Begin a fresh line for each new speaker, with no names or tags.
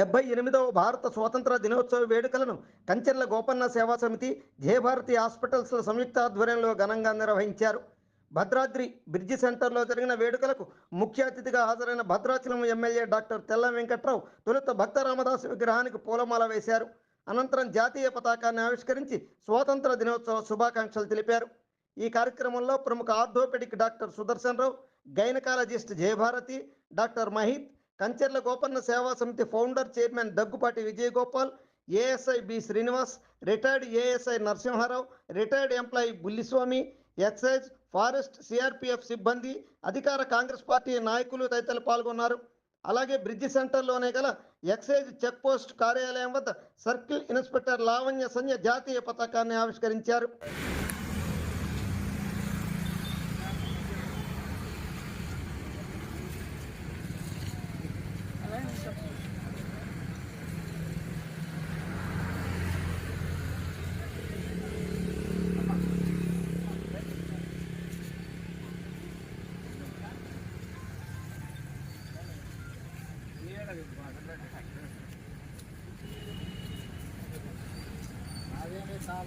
డెబ్బై ఎనిమిదవ భారత స్వాతంత్ర దినోత్సవ వేడుకలను కంచెర్ల గోపన్న సేవా సమితి జయభారతి హాస్పిటల్స్ సంయుక్త ఆధ్వర్యంలో ఘనంగా నిర్వహించారు. భద్రాద్రి బ్రిడ్జి సెంటర్లో జరిగిన వేడుకలకు ముఖ్య అతిథిగా హాజరైన భద్రాచలం ఎమ్మెల్యే డాక్టర్ తెల్ల వెంకట్రావు తొలుత భక్త రామదాసు విగ్రహానికి పూలమాల వేశారు. అనంతరం జాతీయ పతాకాన్ని ఆవిష్కరించి స్వాతంత్ర దినోత్సవ శుభాకాంక్షలు తెలిపారు. ఈ కార్యక్రమంలో ప్రముఖ orthopaedic doctor Sudarshan Rao gynaecologist Jayabharathi doctor Mahith Kancharla Gopanna Seva Samithi founder chairman Daggubati Vijayagopal ASI B Srinivas retired ASI Narasimharao retired employee Bulliswamy excise forest CRPF సిబ్బంది అధికార కాంగ్రెస్ పార్టీ నాయకులు తదితరులు పాల్గొన్నారు. అలాగే బ్రిడ్జి సెంటర్లోనే గల ఎక్సైజ్ చెక్ పోస్ట్ కార్యాలయం వద్ద circle inspector Lavanya Sanjay జాతీయ పతాకాన్ని ఆవిష్కరించారు.
आगे में साल